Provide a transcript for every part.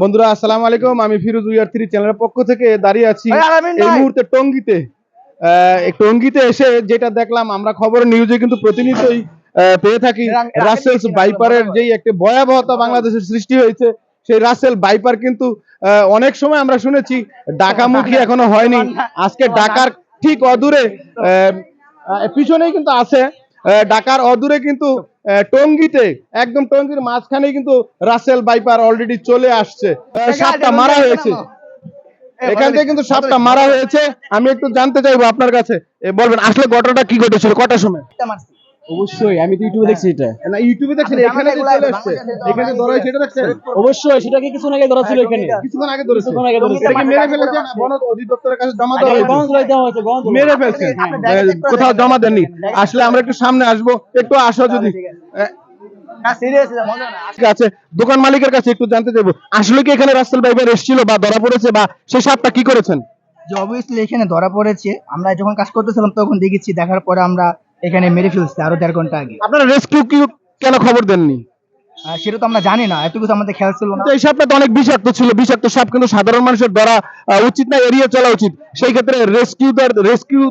বন্ধুরা আসসালামু আলাইকুম। আমি ফিরোজ উইয়ার থ্রি চ্যানেলের পক্ষ থেকে দাঁড়িয়ে আছি এই মুহূর্তে টঙ্গিতে। টঙ্গিতে এসে যেটা দেখলাম আমরা খবর নিউজে কিন্তু প্রতিনিয়তই পেয়ে থাকি রাসেলস বাইপারের যেই একটা ভয়াবহতা বাংলাদেশের সৃষ্টি হয়েছে সেই রাসেল বাইপার কিন্তু আহ, অনেক সময় আমরা শুনেছি ডাকামুখী এখনও হয়নি। আজকে ডাকার ঠিক অদূরে পিছনেই কিন্তু আছে। ডাকার অদূরে কিন্তু টঙ্গিতে একদম টঙ্গির মাঝখানে কিন্তু রাসেল বাইপার অলরেডি চলে আসছে। সাপটা মারা হয়েছে। এখান থেকে কিন্তু সাপটা মারা হয়েছে। আমি একটু জানতে চাইব আপনার কাছে। বলবেন আসলে ঘটনাটা কি ঘটেছিল? কটার সময়? অবশ্যই আমি তো ইউটিউবে দেখছি এটা। না ইউটিউবে দেখছেন এখানে চলে আসছে। এখানে ধরা এটা দেখছেন? অবশ্যই সেটাকে কিছু আগে ধরা ছিল এখানে। কিছুক্ষণ আগে ধরেছে। কিছুক্ষণ আগে ধরেছে। এটাকে মেরে ফেলেছে বন অধিদপ্তরের কাছে জমা দেওয়া হয়েছে? দেওয়া হয়েছে গন্ধ মেরে ফেলছে। কোথাও জমা দেননি। আসলে আমরা একটু সামনে আসব একটু আসো যদি। আছে। দোকান মালিকের কাছে একটু জানতে চাইব। আসলে কি এখানে রাস্তাল বাইবার এসেছিল বা ধরা পড়েছে বা সেই সাপটা কি করেছেন? যে অবভিয়াসলি এখানে ধরা পড়েছে। আমরা যখন কাজ করতেছিলাম তখন দেখেছি দেখার পরে আমরা এখানে মেরে ফেলছি আরও দেড় ঘণ্টা আগে। আপনারা রেস্কিউ কি কেন খবর দেননি? সেটা তো আমরা জানি না এটুকু তো আমাদের খেয়াল ছিল না। কিন্তু এই সাপটা তো অনেক বিষাক্ত ছিল বিষাক্ত সাপ কিন্তু সাধারণ মানুষের ধরা আহ, উচিত না এড়িয়ে চলা উচিত। সেই ক্ষেত্রে রেস্কিউ রেস্কিউ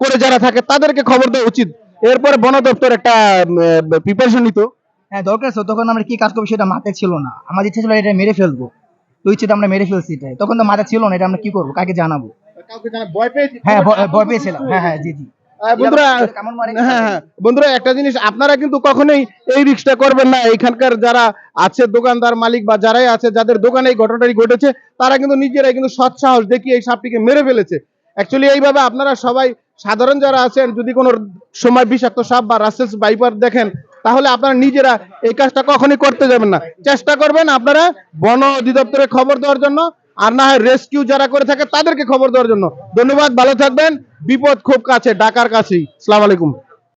করে যারা থাকে তাদেরকে খবর দেওয়া উচিত। এরপরে বন দপ্তর একটা প্রিপারেশন নিত। হ্যাঁ দরকার ছিল তখন আমরা কি কাজ করব সেটা মাথায় ছিল না। আমাদের ইচ্ছা ছিল এটা মেরে ফেলব। তো ইচ্ছে তো আমরা মেরে ফেলছি এটাই। তখন তো মাথা ছিল না এটা আমরা কি করব কাকে জানাব? ভয় পেয়েছি? হ্যাঁ ভয়- ভয় পেয়েছিলাম। হ্যাঁ হ্যাঁ জি জি। বন্ধুরা হ্যাঁ হ্যাঁ বন্ধুরা একটা জিনিস আপনারা কিন্তু কখনোই এই রিক্সটা করবেন না। যারা আছে দোকানদার মালিক বা যারাই আছে যাদের দোকানে এই ঘটনাটি ঘটেছে তারা কিন্তু নিজেরাই কিন্তু সৎ সাহস দেখিয়ে এই সাপটিকে মেরে ফেলেছে। অ্যাকচুয়ালি এইভাবে আপনারা সবাই সাধারণ যারা আছেন যদি কোনো সময় বিষাক্ত সাপ বা রাসেলস বাইপার দেখেন তাহলে আপনারা নিজেরা এই কাজটা কখনই করতে যাবেন না। চেষ্টা করবেন আপনারা বন অধিদপ্তরে খবর দেওয়ার জন্য আর না হয় রেস্কিউ যারা করে থাকে তাদেরকে খবর দেওয়ার জন্য। ধন্যবাদ ভালো থাকবেন। বিপদ খুব কাছে ডাকার কাছেই। সালাম আলাইকুম।